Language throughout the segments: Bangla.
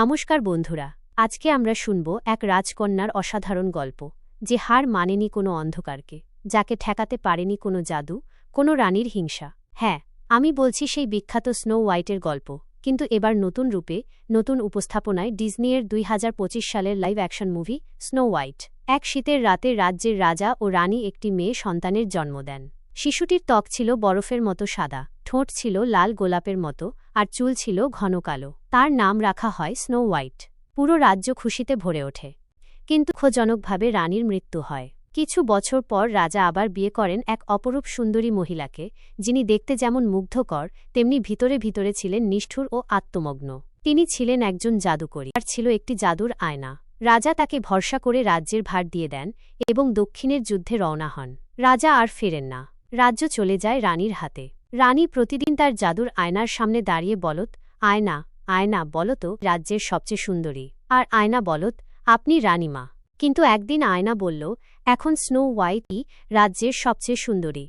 নমস্কার বন্ধুরা, আজকে আমরা শুনব এক রাজকন্যার অসাধারণ গল্প, যে হার মানেনি কোনো অন্ধকারকে, যাকে ঠেকাতে পারেনি কোনো জাদু, কোনো রানীর হিংসা। হ্যাঁ আমি বলছি সেই বিখ্যাত স্নো হোয়াইটের গল্প, কিন্তু এবার নতুন রূপে, নতুন উপস্থাপনায় ডিজনিয়ের দুই হাজার পঁচিশ সালের live action movie Snow White. এক শীতের রাতে রাজ্যের রাজা ও রানী একটি মেয়ে সন্তানের জন্ম দেন। শিশুটির ত্বক ছিল বরফের মতো সাদা, ঠোঁট ছিল লাল গোলাপের মতো আর চুল ছিল ঘন কালো। তার নাম রাখা হয় স্নো হোয়াইট। পুরো রাজ্য খুশিতে ভরে ওঠে। কিন্তু দুঃখজনকভাবে রানীর মৃত্যু হয়। কিছু বছর পর রাজা আবার বিয়ে করেন এক অপরূপ সুন্দরী মহিলাকে, যিনি দেখতে যেমন মুগ্ধকর, তেমনি ভিতরে ভিতরে ছিলেন নিষ্ঠুর ও আত্মমগ্ন। তিনি ছিলেন একজন জাদুকরী আর ছিল একটি জাদুর আয়না। রাজা তাকে ভরসা করে রাজ্যের ভার দিয়ে দেন এবং দক্ষিণের যুদ্ধে রওনা হন। রাজা আর ফেরেন না। রাজ্য চলে যায় রানীর হাতে। রানী প্রতিদিন তার জাদুর আয়নার সামনে দাঁড়িয়ে বলত, আয়না আয়না, বলত, রাজ্যের সবচেয়ে সুন্দরী। আর আয়না বলত, আপনি রানীমা কিন্তু একদিন আয়না বলল, এখন স্নো হোয়াইটই রাজ্যের সবচেয়ে সুন্দরী।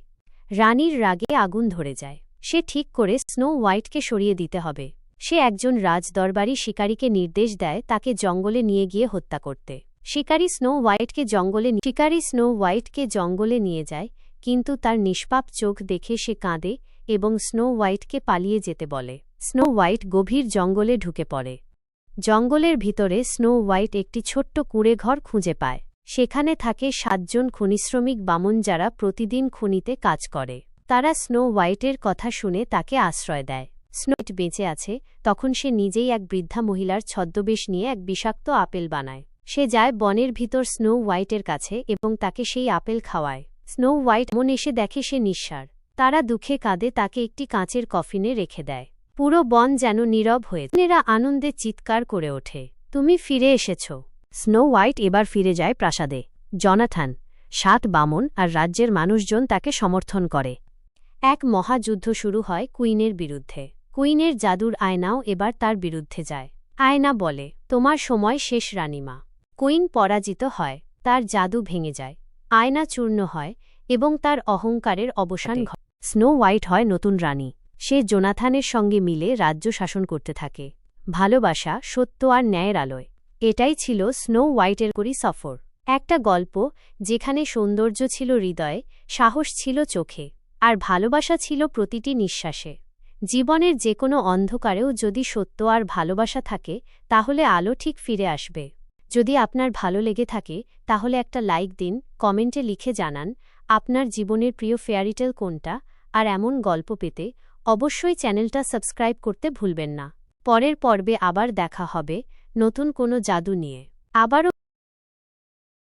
রানীর রাগে আগুন ধরে যায়। সে ঠিক করে স্নো হোয়াইটকে সরিয়ে দিতে হবে। সে একজন রাজদরবারি শিকারীকে নির্দেশ দেয় তাকে জঙ্গলে নিয়ে গিয়ে হত্যা করতে। শিকারী স্নো হোয়াইটকে জঙ্গলে শিকারী স্নো হোয়াইটকে জঙ্গলে নিয়ে যায়, কিন্তু তার নিষ্পাপ চোখ দেখে সে কাঁদে এবং স্নো হোয়াইটকে পালিয়ে যেতে বলে। স্নো হোয়াইট গভীর জঙ্গলে ঢুকে পড়ে। জঙ্গলের ভিতরে স্নো হোয়াইট একটি ছোট্ট কুঁড়ে ঘর খুঁজে পায়। সেখানে থাকে সাতজন খনিশ্রমিক বামন যারা প্রতিদিন খনিতে কাজ করে। তারা স্নো হোয়াইটের কথা শুনে তাকে আশ্রয় দেয়। স্নোইট বেঁচে আছে, তখন সে নিজেই এক বৃদ্ধা মহিলার ছদ্মবেশ নিয়ে এক বিষাক্ত আপেল বানায়। সে যায় বনের ভিতর স্নো হোয়াইটের কাছে এবং তাকে সেই আপেল খাওয়ায়। স্নো হোয়াইট মন এসে দেখে সে নিঃসার। তারা দুঃখে কাঁদে, তাকে একটি কাঁচের কফিনে রেখে দেয়। পুরো বন যেন নীরব হয়ে এরা আনন্দে চিৎকার করে ওঠে। তুমি ফিরে এসেছ। স্নো হোয়াইট এবার ফিরে যায় প্রাসাদে। জনাথান, সাত বামন আর রাজ্যের মানুষজন তাকে সমর্থন করে। এক মহাযুদ্ধ শুরু হয় কুইনের বিরুদ্ধে। কুইনের জাদুর আয়নাও এবার তার বিরুদ্ধে যায়। আয়না বলে, তোমার সময় শেষ রানীমা। কুইন পরাজিত হয়, তার জাদু ভেঙে যায়। আয়না চূর্ণ হয় এবং তার অহংকারের অবসান ঘটে স্নো হোয়াইট হয় নতুন রানী। সে জোনাথানের সঙ্গে মিলে রাজ্য শাসন করতে থাকে। ভালোবাসা সত্য আর ন্যায়ের আলোয়। এটাই ছিল স্নো হোয়াইটের করি সফর। একটা গল্প যেখানে সৌন্দর্য ছিল হৃদয়ে সাহস ছিল চোখে আর ভালোবাসা ছিল প্রতিটি নিঃশ্বাসে। জীবনের যে কোনো অন্ধকারেও যদি সত্য আর ভালোবাসা থাকে তাহলে আলো ঠিক ফিরে আসবে। যদি আপনার ভালো লেগে থাকে তাহলে একটা লাইক দিন কমেন্টে লিখে জানান আপনার জীবনের প্রিয় ফেয়ারিটেল কোনটা? আর এমন গল্প পেতে অবশ্যই চ্যানেলটা সাবস্ক্রাইব করতে ভুলবেন না। পরের পর্বে আবার দেখা হবে নতুন কোনো জাদু নিয়ে। আবারও